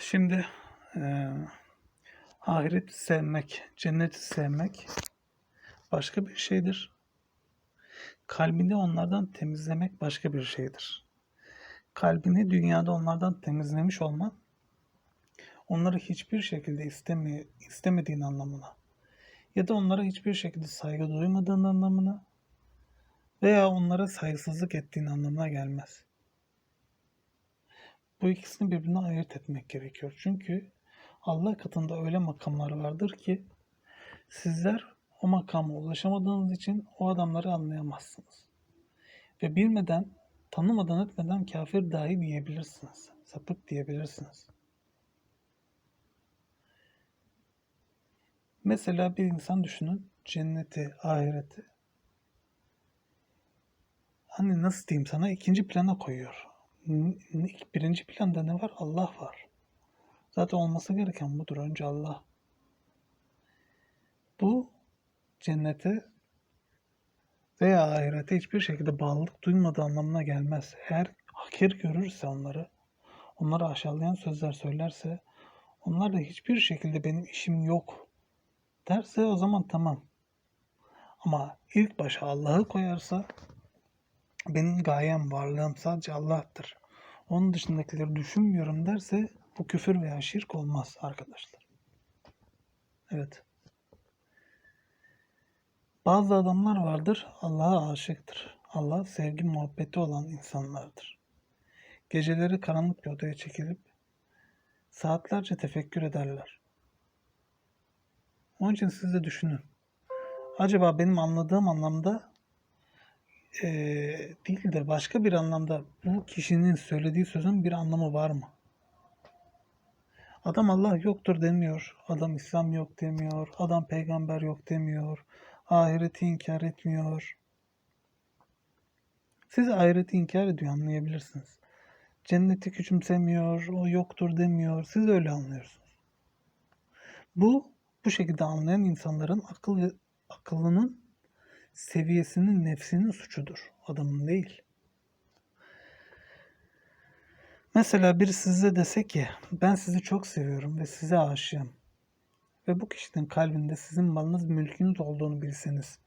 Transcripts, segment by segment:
Şimdi eee ahireti sevmek, cenneti sevmek başka bir şeydir. Kalbini onlardan temizlemek başka bir şeydir. Kalbini dünyada onlardan temizlemiş olman, onları hiçbir şekilde isteme, istemediğin anlamına ya da onlara hiçbir şekilde saygı duymadığın anlamına veya onlara saygısızlık ettiğin anlamına gelmez. Bu ikisini birbirine ayırt etmek gerekiyor. Çünkü Allah katında öyle makamlar vardır ki sizler o makama ulaşamadığınız için o adamları anlayamazsınız. Ve bilmeden, tanımadan etmeden kafir dahi diyebilirsiniz. Sapık diyebilirsiniz. Mesela bir insan düşünün cenneti, ahireti. Hani nasıl diyeyim sana ikinci plana koyuyor. N- Birinci planda ne var? Allah var. Zaten olması gereken budur. Önce Allah. Bu cennete veya ahirete hiçbir şekilde bağlılık duymadığı anlamına gelmez. Eğer hakir görürse onları, onları aşağılayan sözler söylerse, onlar da hiçbir şekilde benim işim yok derse o zaman tamam. Ama ilk başa Allah'ı koyarsa benim gayem, varlığım sadece Allah'tır. Onun dışındakileri düşünmüyorum derse bu küfür veya şirk olmaz arkadaşlar. Evet. Bazı adamlar vardır Allah'a aşıktır. Allah sevgi muhabbeti olan insanlardır. Geceleri karanlık bir odaya çekilip saatlerce tefekkür ederler. Onun için siz de düşünün. Acaba benim anladığım anlamda eee değil de başka bir anlamda bu kişinin söylediği sözün bir anlamı var mı? Adam Allah yoktur demiyor. Adam İslam yok demiyor. Adam peygamber yok demiyor. Ahireti inkar etmiyor. Siz ahireti inkar ediyor anlayabilirsiniz. Cenneti küçümsemiyor, o yoktur demiyor. Siz öyle anlıyorsunuz. Bu bu şekilde anlayan insanların akıl akıllının seviyesinin nefsinin suçudur. Adamın değil. Mesela biri size dese ki ben sizi çok seviyorum ve size aşığım. Ve bu kişinin kalbinde sizin malınız mülkünüz olduğunu bilseniz.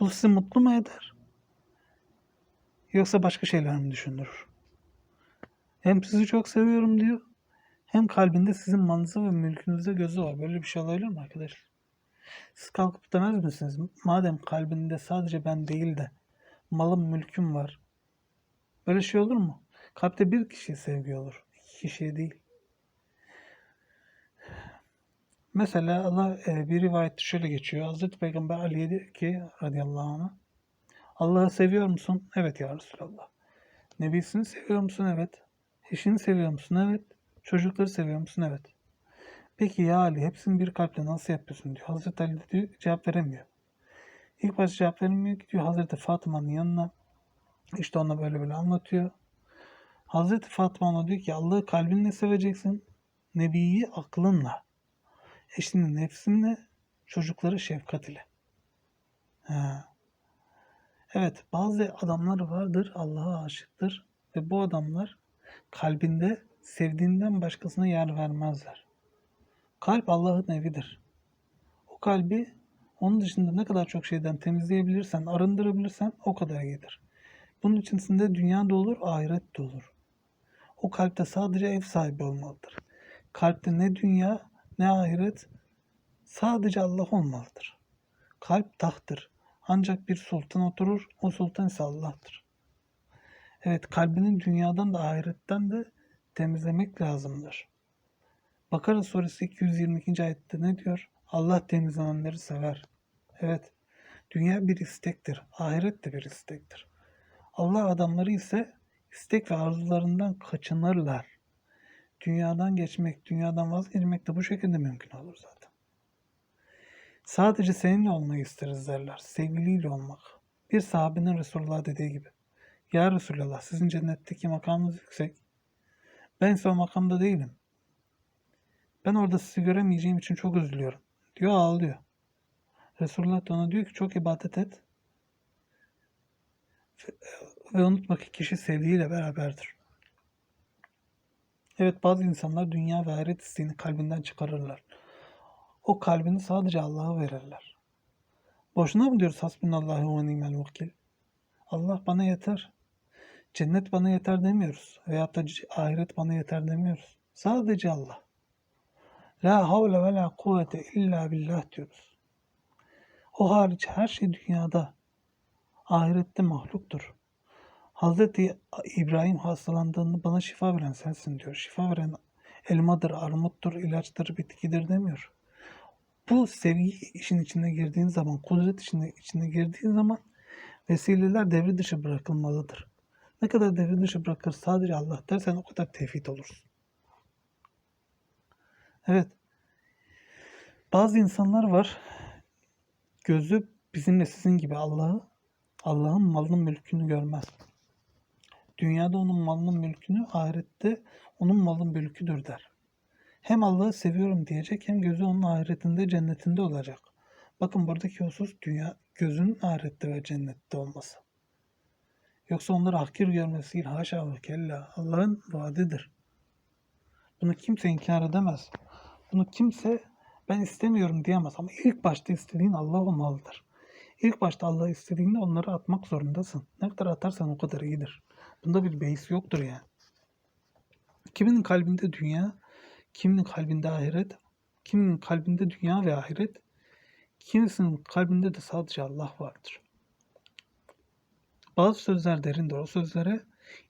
Bu sizi mutlu mu eder? Yoksa başka şeyler mi düşünür? Hem sizi çok seviyorum diyor. Hem kalbinde sizin malınıza ve mülkünüze gözü var. Böyle bir şey olabilir mi arkadaşlar? Siz kalkıp demez misiniz? Madem kalbinde sadece ben değil de malım mülküm var. Böyle şey olur mu? Kalpte bir kişiye sevgi olur. iki kişiye değil. Mesela Allah e, bir rivayette şöyle geçiyor. Hazreti Peygamber Ali'ye diyor ki radıyallahu anh Allah'ı seviyor musun? Evet ya Resulallah. Nebisini seviyor musun? Evet. Eşini seviyor musun? Evet. Çocukları seviyor musun? Evet. Peki ya Ali hepsini bir kalple nasıl yapıyorsun diyor. Hazreti Ali de diyor cevap veremiyor. İlk başta cevap veremiyor gidiyor Hazreti Fatıma'nın yanına. İşte ona böyle böyle anlatıyor. Hazreti Fatıma ona diyor ki Allah'ı kalbinle seveceksin. Nebiyi aklınla. Eşini nefsinle. Çocukları şefkat ile. Ha. Evet bazı adamlar vardır Allah'a aşıktır ve bu adamlar kalbinde sevdiğinden başkasına yer vermezler. Kalp Allah'ın evidir. O kalbi onun dışında ne kadar çok şeyden temizleyebilirsen, arındırabilirsen o kadar iyidir. Bunun içerisinde dünya da olur, ahiret de olur. O kalpte sadece ev sahibi olmalıdır. Kalpte ne dünya ne ahiret sadece Allah olmalıdır. Kalp tahttır. Ancak bir sultan oturur, o sultan ise Allah'tır. Evet, kalbinin dünyadan da ahiretten de temizlemek lazımdır. Bakara suresi 222. ayette ne diyor? Allah temizlenenleri sever. Evet, dünya bir istektir, ahiret de bir istektir. Allah adamları ise istek ve arzularından kaçınırlar. Dünyadan geçmek, dünyadan vazgeçmek de bu şekilde mümkün olur zaten. Sadece seninle olmayı isteriz derler. Sevgiliyle olmak. Bir sahabenin Resulullah dediği gibi. Ya Resulallah sizin cennetteki makamınız yüksek. Ben ise o makamda değilim. Ben orada sizi göremeyeceğim için çok üzülüyorum. Diyor ağlıyor. Resulullah da ona diyor ki çok ibadet et. Ve unutma ki kişi sevdiğiyle beraberdir. Evet bazı insanlar dünya ve ahiret isteğini kalbinden çıkarırlar. O kalbini sadece Allah'a verirler. Boşuna mı diyoruz hasbunallahu ve nimel vekil? Allah bana yeter. Cennet bana yeter demiyoruz. Veyahut da ahiret bana yeter demiyoruz. Sadece Allah. La havle ve la kuvvete illa billah diyoruz. O hariç her şey dünyada, ahirette mahluktur. Hazreti İbrahim hastalandığında bana şifa veren sensin diyor. Şifa veren elmadır, armuttur, ilaçtır, bitkidir demiyor. Bu sevgi işin içine girdiğin zaman, kudret içine, içine girdiğin zaman vesileler devre dışı bırakılmalıdır. Ne kadar devre dışı bırakır sadece Allah dersen o kadar tevhid olursun. Evet. Bazı insanlar var. Gözü bizimle sizin gibi Allah'ı, Allah'ın malının mülkünü görmez. Dünyada onun malının mülkünü, ahirette onun malın mülküdür der. Hem Allah'ı seviyorum diyecek hem gözü onun ahiretinde, cennetinde olacak. Bakın buradaki husus dünya gözünün ahirette ve cennette olması. Yoksa onları hakir görmesi değil. Haşa ve kella. Allah'ın vaadidir. Bunu kimse inkar edemez. Bunu kimse ben istemiyorum diyemez. Ama ilk başta istediğin Allah olmalıdır. İlk başta Allah'ı istediğinde onları atmak zorundasın. Ne kadar atarsan o kadar iyidir. Bunda bir beis yoktur yani. Kiminin kalbinde dünya, kiminin kalbinde ahiret, kiminin kalbinde dünya ve ahiret, kimisinin kalbinde de sadece Allah vardır. Bazı sözler derindir. O sözlere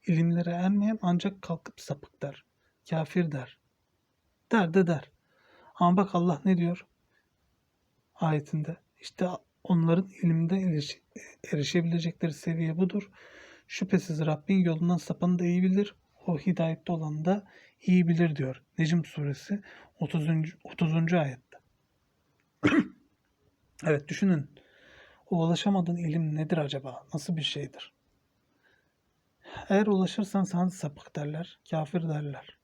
ilimlere ermeyen ancak kalkıp sapık der. Kafir der. Der de der. Ama bak Allah ne diyor? Ayetinde. İşte onların ilimde eriş- erişebilecekleri seviye budur. Şüphesiz Rabbin yolundan sapanı da iyi bilir. O hidayette olan da iyi bilir diyor. Necm suresi 30. 30. ayette. evet düşünün. O ulaşamadığın ilim nedir acaba? Nasıl bir şeydir? Eğer ulaşırsan sana sapık derler, kafir derler.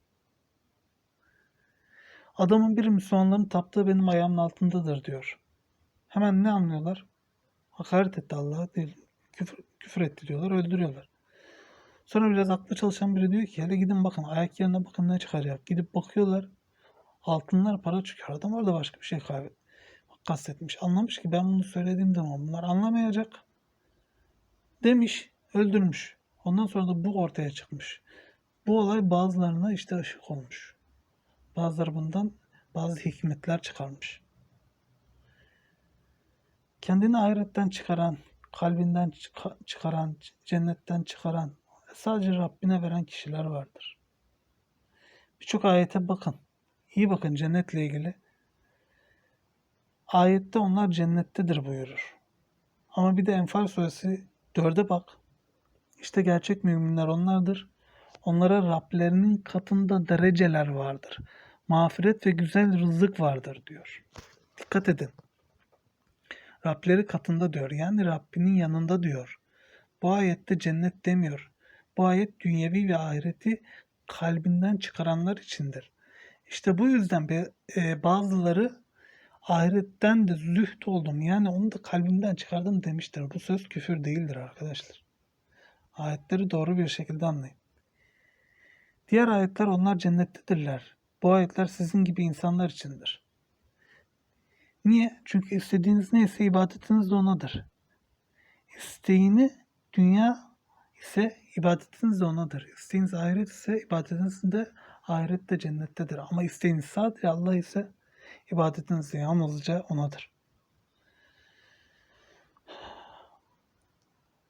Adamın biri Müslümanların taptığı benim ayağımın altındadır diyor. Hemen ne anlıyorlar? Hakaret etti Allah'a küfür, küfür etti diyorlar, öldürüyorlar. Sonra biraz aklı çalışan biri diyor ki hele gidin bakın ayak yerine bakın ne çıkacak. Gidip bakıyorlar. Altınlar para çıkıyor. Adam orada başka bir şey kaybet kastetmiş. Anlamış ki ben bunu söylediğim zaman bunlar anlamayacak. Demiş, öldürmüş. Ondan sonra da bu ortaya çıkmış. Bu olay bazılarına işte ışık olmuş. Bazıları bundan bazı hikmetler çıkarmış. Kendini ahiretten çıkaran, kalbinden çıka- çıkaran, cennetten çıkaran sadece Rabbine veren kişiler vardır. Birçok ayete bakın. İyi bakın cennetle ilgili. Ayette onlar cennettedir buyurur. Ama bir de Enfal suresi 4'e bak. İşte gerçek müminler onlardır. Onlara Rablerinin katında dereceler vardır. Mağfiret ve güzel rızık vardır diyor. Dikkat edin. Rableri katında diyor. Yani Rabbinin yanında diyor. Bu ayette cennet demiyor. Bu ayet dünyevi ve ahireti kalbinden çıkaranlar içindir. İşte bu yüzden e, bazıları ahiretten de züht oldum. Yani onu da kalbimden çıkardım demiştir. Bu söz küfür değildir arkadaşlar. Ayetleri doğru bir şekilde anlayın. Diğer ayetler onlar cennettedirler. Bu ayetler sizin gibi insanlar içindir. Niye? Çünkü istediğiniz neyse ibadetiniz de onadır. İsteğini dünya ise ibadetiniz de onadır. İsteğiniz ahiret ise ibadetiniz de ahirette cennettedir. Ama isteğiniz sadece Allah ise ibadetiniz de yalnızca onadır.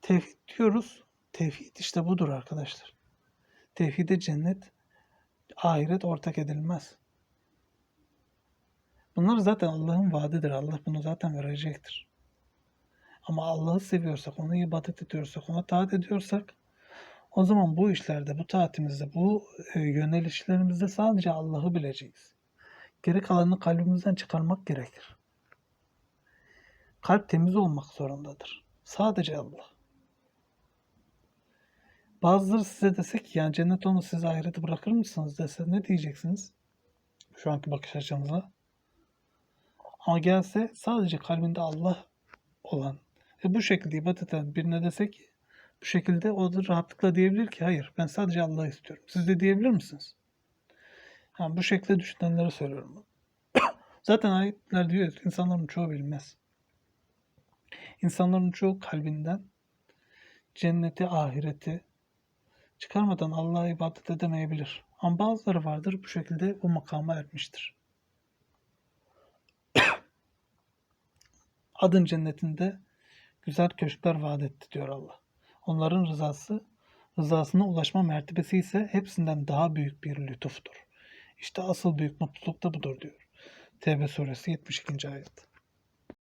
Tevhid diyoruz. Tevhid işte budur arkadaşlar. Tevhide cennet, ahiret ortak edilmez. Bunlar zaten Allah'ın vaadidir. Allah bunu zaten verecektir. Ama Allah'ı seviyorsak, ona ibadet ediyorsak, ona taat ediyorsak o zaman bu işlerde, bu taatimizde, bu e, yönelişlerimizde sadece Allah'ı bileceğiz. Geri kalanını kalbimizden çıkarmak gerekir. Kalp temiz olmak zorundadır. Sadece Allah. Bazıları size desek yani cennet onu size ahireti bırakır mısınız dese ne diyeceksiniz? Şu anki bakış açınızla. Ama gelse sadece kalbinde Allah olan ve bu şekilde ibadet eden birine desek bu şekilde o da rahatlıkla diyebilir ki hayır ben sadece Allah'ı istiyorum. Siz de diyebilir misiniz? Ha, bu şekilde düşünenlere söylüyorum. Zaten ayetler diyor insanların çoğu bilmez. İnsanların çoğu kalbinden cenneti, ahireti çıkarmadan Allah'a ibadet edemeyebilir. Ama bazıları vardır bu şekilde bu makama ermiştir. Adın cennetinde güzel köşkler vaat etti diyor Allah. Onların rızası, rızasına ulaşma mertebesi ise hepsinden daha büyük bir lütuftur. İşte asıl büyük mutluluk da budur diyor. Tevbe suresi 72. ayet.